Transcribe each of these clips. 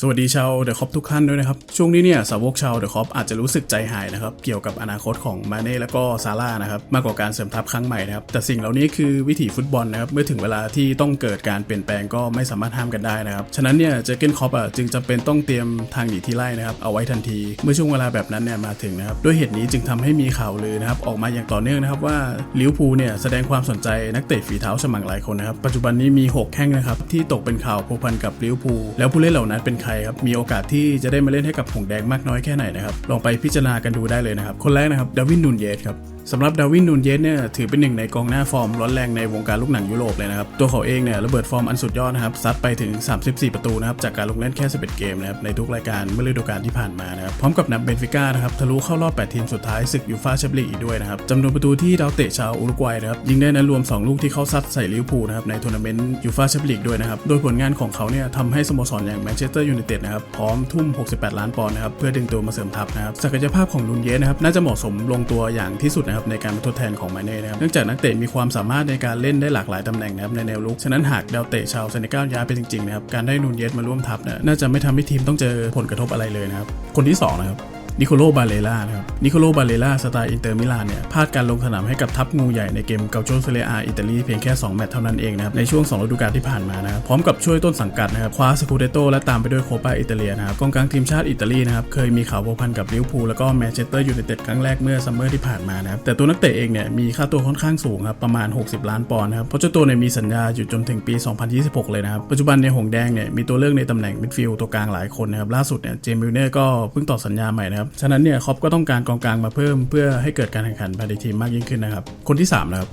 สวัสดีชาวเดอะคอปทุกท่านด้วยนะครับ ช่วงนี้เนี่ยสาวกชาวเดอะคอปอาจจะรู้สึกใจหายนะครับ เกี่ยวกับอนาคตของมาเน่และก็ซาร่านะครับ มากกว่าการเสริมทัพครั้งใหม่นะครับ แต่สิ่งเหล่านี้คือวิถีฟุตบอลนะครับ เมื่อถึงเวลาที่ต้องเกิดการเปลี่ยนแปลงก็ไม่สามารถห้ามกันได้นะครับ ฉะนั้นเนี่ยเจเกนคอปอะจึงจำเป็นต้องเตรียมทางหนีที่ไล่นะครับ เอาไว้ทันที เมื่อช่วงเวลาแบบนั้นเนี่ยมาถึงนะครับด้วยเหตุนี้จึงทำให้มีข่าวลือนะครับออกมาอย่างต่อเนื่องนะครับว่าลิวพูเนี่ยแสดงความสนใจนักเตะฝีเท้าฉมังหลายคนนะครับปัจจุบันนี้มีหกแข้งนะครับที่ตกเป็นข่าวพัวพันกับลิวพูแล้วผู้เล่นเหล่านั้นเป็นใทยครับมีโอกาสที่จะได้มาเล่นให้กับหงแดงมากน้อยแค่ไหนนะครับลองไปพิจารณากันดูได้เลยนะครับคนแรกนะครับดาวินนูนเยสครับ สำหรับดาวินนูนเยสเนี่ยถือเป็นหนึ่งในกองหน้าฟอร์มร้อนแรงในวงการลูกหนังยุโรปเลยนะครับ ตัวเขาเองเนี่ยระเบิดฟอร์มอันสุดยอดนะครับซัดไปถึง 34 ประตูนะครับจากการลงเล่นแค่ 11 เกมนะครับในทุกรายการเมื่อฤดูกาลที่ผ่านมานะครับพร้อมกับนำเบนฟิก้านะครับทะลุเข้ารอบ 8 ทีมสุดท้ายศึกยูฟ่าแชมเปี้ยนลีกอีกด้วยนะครับจำนวนประตูที่ดาวเตะชาวอุรุกวัยนะครับยิงได้นั้นรวม 2 ลูกที่เขาซัดใส่ลิเวอร์พูลนะครับในทัวร์นาเมนต์ยูฟ่าแชมเปี้ยนลีกด้วยนะครับโดยผลงานของเขาเนี่ยทำให้สโมสรอย่างแมนเชสเตอร์ยูไนเต็ดนะครับพร้อมทุ่ม 68 ล้านปอนด์นะครับเพื่อดึงตัวมาเสริมทัพนะครับศักยภาพของนูนเยสนะครับน่าจะเหมาะสมลงตัวอย่างที่สุดนะครับในการมาทดแทนของมาเน่นะครับเนื่องจากนักเตะมีความสามารถในการเล่นได้หลากหลายตำแหน่งนะครับในแนวลุกฉะนั้นหากดาวเตะชาวเซเนกัลย้ายไปจริงๆนะครับการได้นูนเยสมาร่วมทัพเนี่ยน่าจะไม่ทำให้ทีมต้องเจอผลกระทบอะไรเลยนะครับคนที่สองนะครับ นิโคโลบาเลล่านะครับนิโคโลบาเลล่าสไตล์อินเตอร์มิลานเนี่ยพลาดการลงสนามให้กับทัพงูใหญ่ในเกมเกาโจเซเรียอาอิตาลีเพียงแค่ 2 แมตช์เท่านั้นเองนะครับในช่วง 2 ฤดูกาลที่ผ่านมานะครับพร้อมกับช่วยต้นสังกัดนะครับคว้าสกูเดโตและตามไปด้วยโคปาอิตาเลียนะครับกองกลางทีมชาติอิตาลีนะครับเคยมีข่าวพัวพันกับลิเวอร์พูลแล้วก็แมนเชสเตอร์ยูไนเต็ดครั้งแรกเมื่อซัมเมอร์ที่ผ่านมานะครับแต่ตัวนักเตะเองเนี่ยมีค่าตัวค่อนข้างสูงครับประมาณ 60 ล้านปอนด์นะครับเพราะเจ้าตัวเนี่ยมีสัญญาอยู่จนถึงปี 2026 เลยนะครับปัจจุบันในหงแดงเนี่ยมีตัวเลือกในตำแหน่งมิดฟิลด์ตัวกลางหลายคนนะครับล่าสุดเนี่ยเจมิลเนอร์ก็เพิ่งต่อสัญญาใหม่นะครับฉะนั้นเนี่ยคอปก็ต้องการกองกลางมาเพิ่มเพื่อให้เกิดการแข่งขันภายในทีมมากยิ่งขึ้นนะครับ คนที่3นะครับ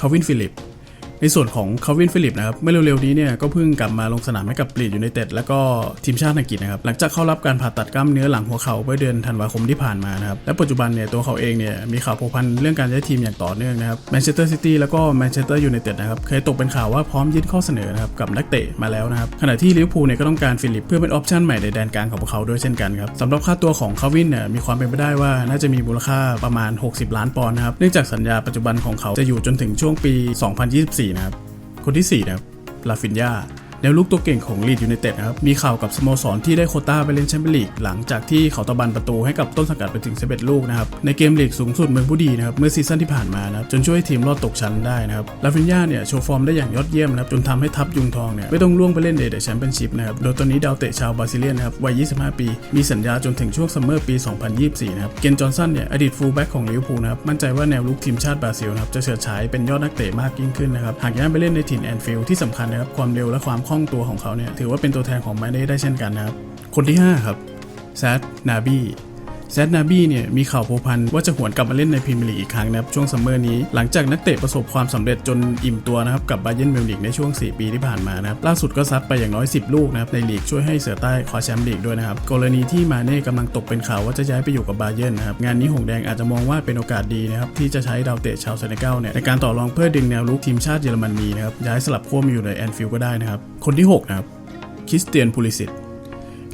คาวินฟิลิป ในส่วนของคาวินฟิลิปนะครับเมื่อเร็วๆนี้เนี่ยก็เพิ่งกลับมาลงสนามให้กับปลีดอยูไนเต็ดแล้วก็ทีมชาติอังกฤษนะครับหลังจากเข้ารับการผ่าตัดกล้ามเนื้อหลังหัวเข่าเมื่อเดือนธันวาคมที่ผ่านมานะครับและปัจจุบันเนี่ยตัวเขาเองเนี่ยมีข่าวพัวพันเรื่องการย้ายทีมอย่างต่อเนื่องนะครับแมนเชสเตอร์ซิตี้แล้วก็แมนเชสเตอร์ยูไนเต็ดนะครับเคยตกเป็นข่าวว่าพร้อมยื่นข้อเสนอนะครับกับนักเตะมาแล้วนะครับขณะที่ลิเวอร์พูลเนี่ยก็ต้องการฟิลิปเพื่อเป็นออปชั่นใหม่ในแดนกลางของพวกเขาด้วยเช่นกันครับสำหรับค่าตัวของคาวินเนี่ยมีความเป็นไปได้ว่าน่าจะมีมูลค่าประมาณ 60 ล้านปอนด์นะครับเนื่องจากสัญญาปัจจุบันของเขาจะอยู่จนถึงช่วงปี 2024นะครับ คนที่4นะครับลาฟินยา แนวลุกตัวเก่งของลีดยูไนเต็ดนะครับ มีข่าวกับสโมสรที่ได้โคต้าไปเล่นแชมเปี้ยนลีกหลังจากที่เขาตะบันประตูให้กับต้นสังกัดไปถึง 11 ลูกนะครับ ในเกมลีกสูงสุดเมืองผู้ดีนะครับเมื่อซีซั่นที่ผ่านมานะจนช่วยทีมรอดตกชั้นได้นะครับลาฟินยาเนี่ยโชว์ฟอร์มได้อย่างยอดเยี่ยมนะครับจนทำให้ทัพยุงทองเนี่ยไม่ต้องล่วงไปเล่นเดอะแชมเปี้ยนชิพนะครับโดยตอนนี้ดาวเตะชาวบราซิเลียนนะครับวัย 25 ปี มีสัญญาจนถึงช่วงซัมเมอร์ปี 2024 นะครับเกนจอห์นสันเนี่ยอดีตฟูลแบ็กของลิเวอร์พูลนะครับมั่นใจว่าแนวลุกทีมชาติบราซิลนะครับจะเฉิดฉายเป็นยอดนักเตะมากยิ่งขึ้นนะครับหากย้ายไปเล่นในถิ่นแอนฟิลด์ที่สำคัญนะครับความเร็วและความคล่องตัวของเขาเนี่ยถือว่าเป็นตัวแทนของไม้ได้ได้เช่นกันนะครับ คนที่ 5 ครับแซดนาบี้ แซดนาบี้เนี่ยมีข่าวโพพันว่าจะหวนกลับมาเล่นในพรีเมียร์ลีกอีกครั้งนะครับช่วงซัมเมอร์นี้หลังจากนักเตะประสบความสำเร็จจนอิ่มตัวนะครับกับบาเยร์นมิวนิกในช่วง 4 ปีที่ผ่านมานะครับล่าสุดก็ซัดไปอย่างน้อย 10 ลูกนะครับในลีกช่วยให้เสือใต้คว้าแชมป์ลีกด้วยนะครับกรณีที่มาเน่กำลังตกเป็นข่าวว่าจะย้ายไปอยู่กับบาเยนนะครับงานนี้หงแดงอาจจะมองว่าเป็นโอกาสดีนะครับที่จะใช้ดาวเตะชาวเซเนกัลเนี่ยในการต่อรองเพื่อดึงแนวลุกทีมชาติเยอรมนีนะครับย้ายสลับขั้วมาอยู่ในแอนฟิลด์ก็ได้นะครับคนที่หกนะครับคริสเตียนพูลิสิต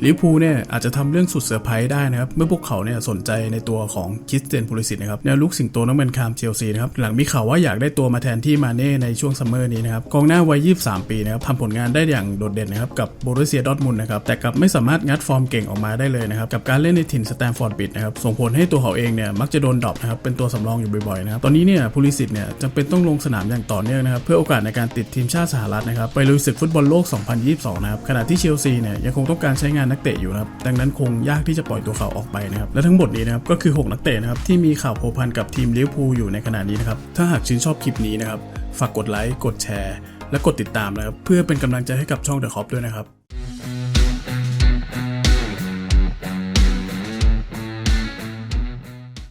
ลิเวอร์พูเนี่ยอาจจะทำเรื่องสุดเซอร์ไพรส์ได้นะครับ เมื่อพวกเขาเนี่ยสนใจในตัวของคิสเตียนพูลิสิตนะครับแนวลุกสิงโตน้ำมันคามเชลซีนะครับหลังมีข่าวว่าอยากได้ตัวมาแทนที่มาเน่ในช่วงซัมเมอร์นี้นะครับกองหน้าวัย 23 ปีนะครับทำผลงานได้อย่างโดดเด่นนะครับกับโบรุเซียดอทมุนนะครับแต่กลับไม่สามารถงัดฟอร์มเก่งออกมาได้เลยนะครับกับการเล่นในถิ่นสแตมฟอร์ดบิดนะครับส่งผลให้ตัวเขาเองเนี่ยมักจะโดนดรอปนะครับเป็นตัวสำรองอยู่บ่อยๆนะครับตอนนี้เนี่ยพูลิสิตเนี่ยจำเป็นต้องลงสนามอย่างต่อเนื่องนะครับเพื่อโอกาสในการติดทีมชาติสหรัฐนะครับไปลุยศึกฟุตบอลโลก 2022 นะครับขณะที่เชลซีเนี่ยยังคงต้องการใช้งานนักเตะอยู่นะครับดังนั้นคงยากที่จะปล่อยตัวเขาออกไปนะครับและทั้งหมดนี้นะครับก็คือ 6 นักเตะนะครับที่มีข่าวโผพันกับทีมลิเวอร์พูลอยู่ในขณะนี้นะครับถ้าหากชื่นชอบคลิปนี้นะครับฝากกดไลค์กดแชร์ และกดติดตามนะครับเพื่อเป็นกำลังใจให้กับช่องเดอะคอปด้วยนะครับ